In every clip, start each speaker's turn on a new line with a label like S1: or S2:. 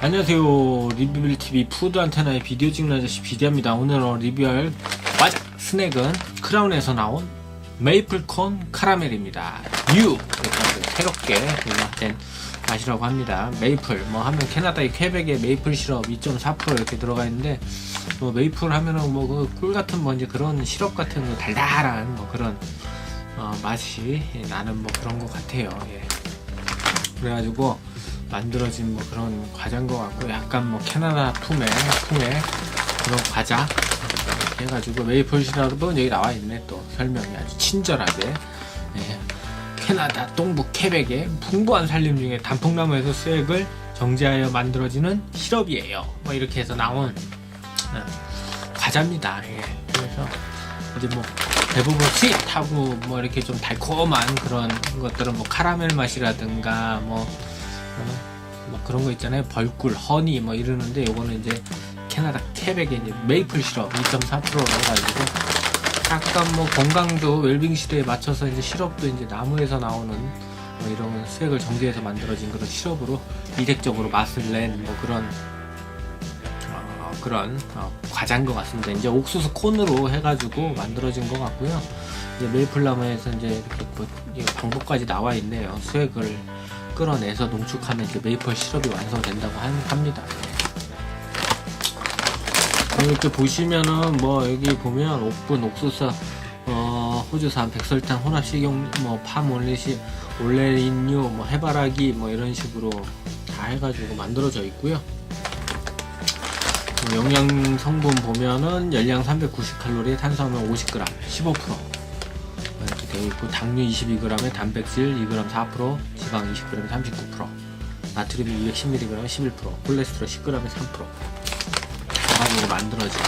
S1: 안녕하세요. 리뷰빌TV 푸드 안테나의 비디오 찍는 아저씨 비디오입니다. 오늘 리뷰할 과자 스낵은 크라운에서 나온 메이플콘 카라멜입니다. 뉴 새롭게 된 맛이라고 합니다. 메이플. 뭐 하면 캐나다의 퀘벡의 메이플 시럽 2.4% 이렇게 들어가 있는데 뭐 메이플 하면은 뭐 그 꿀 같은 뭐 이제 그런 시럽 같은 거 달달한 뭐 그런 어, 맛이 나는 뭐 그런 것 같아요. 예. 그래가지고 만들어진 뭐 그런 과자인 것 같고 약간 뭐 캐나다 품의 품의 그런 과자? 해가지고 메이플 시럽은 여기 나와 있네 또. 설명이 아주 친절하게. 예. 캐나다 동부 퀘벡의 풍부한 산림 중에 단풍나무에서 수액을 정제하여 만들어지는 시럽이에요. 뭐 이렇게 해서 나온 어, 과자입니다. 예. 그래서 이제 뭐 대부분 스윗하고 뭐 이렇게 좀 달콤한 그런 것들은 뭐 카라멜 맛이라든가 뭐, 어, 뭐 그런 거 있잖아요 벌꿀, 허니 뭐 이러는데 요거는 이제 캐나다 퀘벡의 이제 메이플 시럽 2.4%로 해가지고 약간 뭐 건강도 웰빙 시대에 맞춰서 이제 시럽도 이제 나무에서 나오는 뭐 이런 수액을 정제해서 만들어진 그런 시럽으로 이색적으로 맛을 낸 뭐 그런 어, 그런 어, 과자인 것 같습니다. 이제 옥수수 콘으로 해가지고 만들어진 것 같고요. 이제 메이플 나무에서 이제 이렇게 뭐 방법까지 나와 있네요. 수액을 끌어내서 농축하면 이제 메이플 시럽이 완성된다고 한- 합니다. 네. 이렇게 보시면은 뭐 여기 보면 옥분, 옥수수, 어, 호주산, 백설탕, 혼합 식용, 뭐팜 올리시, 올레린유, 뭐 해바라기 뭐 이런 식으로 다 해가지고 만들어져 있고요. 영양 성분 보면은 열량 390칼로리, 탄수화물 50g, 15% 이렇게 되어 있고 당류 22g에 단백질 2g 4%, 지방 20g에 39%, 나트륨 210mg에 11%, 콜레스테롤 10g에 3% 가지고 만들어진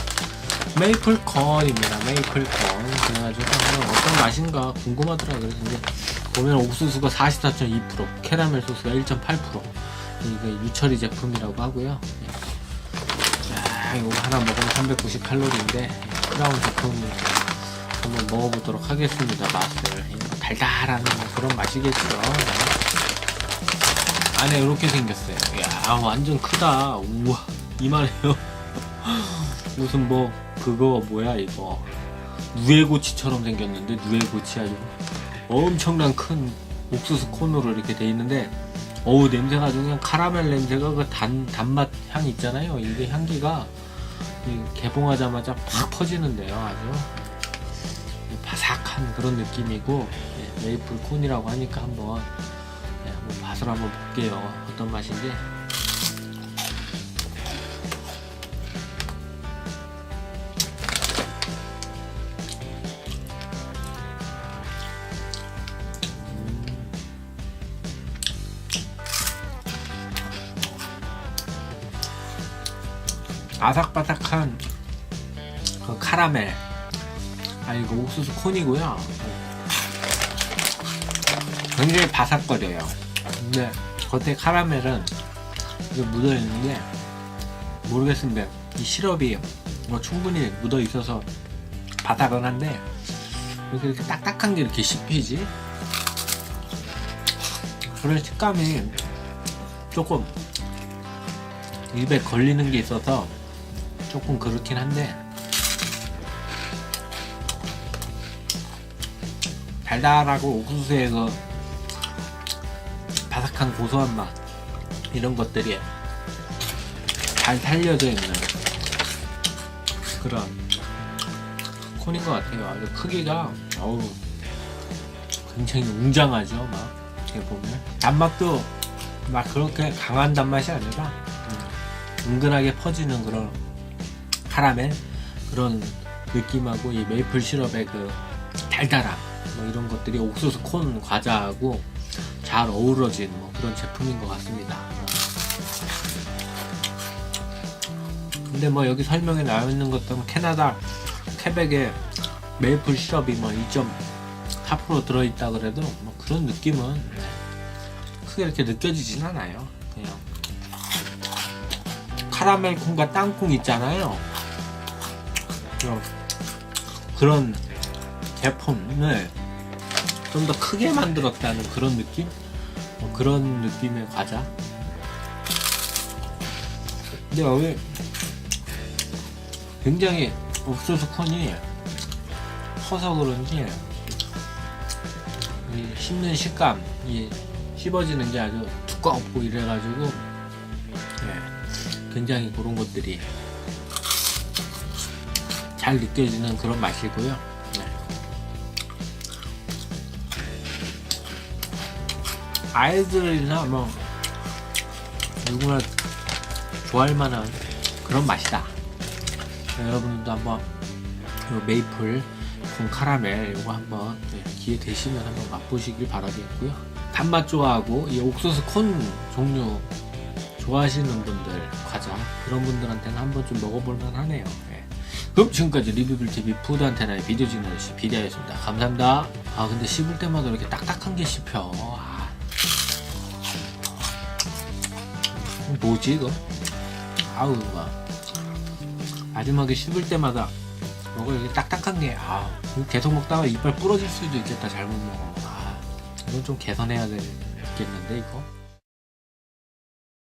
S1: 메이플 컨입니다. 메이플 컨 그래가지고 어떤 맛인가 궁금하더라고요. 그래서 보면 옥수수가 44.2%, 캐러멜 소스가 1.8%. 이게 유처리 제품이라고 하고요. 자, 이거 하나 먹으면 390칼로리인데 크라운 제품 한번 먹어보도록 하겠습니다. 맛을 달달한 그런 맛이겠죠. 안에 이렇게 생겼어요. 야, 완전 크다. 우와, 이만해요. 무슨 뭐 그거 뭐야 이거 누에고치처럼 생겼는데 누에고치 아주 엄청난 큰 옥수수 콘으로 이렇게 돼 있는데 어우 냄새가 아주 그냥 카라멜 냄새가 그 단 단맛 향 있잖아요 이게 향기가 이 개봉하자마자 팍 퍼지는데요 아주 바삭한 그런 느낌이고 예, 메이플 콘이라고 하니까 한번 맛을 한번 볼게요. 어떤 맛인지. 아삭바삭한 그 카라멜. 아 이거 옥수수 콘이고요. 굉장히 바삭거려요 근데 겉에 카라멜은 이게 묻어 있는데 모르겠습니다. 이 시럽이 뭐 충분히 묻어 있어서 바삭은 한데 이렇게, 이렇게 딱딱한 게 이렇게 씹히지? 그런 식감이 조금 입에 걸리는 게 있어서 조금 그렇긴 한데 달달하고 옥수수의 그 바삭한 고소한 맛 이런 것들이 잘 살려져 있는 그런 콘인 것 같아요. 아주 크기가 어우 굉장히 웅장하죠. 막 이렇게 보면 단맛도 막 그렇게 강한 단맛이 아니라 음, 은근하게 퍼지는 그런 카라멜 그런 느낌하고 이 메이플 시럽의 그 달달함 뭐 이런 것들이 옥수수 콘 과자하고 잘 어우러진 뭐 그런 제품인 것 같습니다. 근데 뭐 여기 설명에 나와 있는 것들은 캐나다 퀘벡의 메이플 시럽이 뭐 2.4% 들어있다 그래도 뭐 그런 느낌은 크게 이렇게 느껴지진 않아요. 그냥 카라멜 콩과 땅콩 있잖아요. 어, 그런 제품을 좀 더 크게 만들었다는 그런 느낌? 뭐 그런 느낌의 과자. 근데 여기 굉장히 옥수수 콘이 커서 그런지 이 씹는 식감, 이 씹어지는 게 아주 두껍고 이래가지고 예, 굉장히 그런 것들이 잘 느껴지는 그런 맛이고요. 아이들이나 뭐 누구나 좋아할 만한 그런 맛이다. 네, 여러분들도 한번 요 메이플 콘 카라멜 이거 한번 네, 기회 되시면 한번 맛보시길 바라겠고요. 단맛 좋아하고 이 옥수수 콘 종류 좋아하시는 분들 과자 그런 분들한테는 한번 좀 먹어볼 만 하네요. 네. 그럼 지금까지 리뷰빌 TV 푸드 안테나의 비디오 찍는 시 비디오였습니다. 감사합니다. 아 근데 씹을 때마다 이렇게 딱딱한 게 씹혀. 뭐지 이거? 아우 막. 마지막에 씹을 때마다 뭐가 이렇게 딱딱한 게 아, 이거 계속 먹다가 이빨 부러질 수도 있겠다 잘못 먹어 아, 이건 좀 개선해야 되겠는데 이거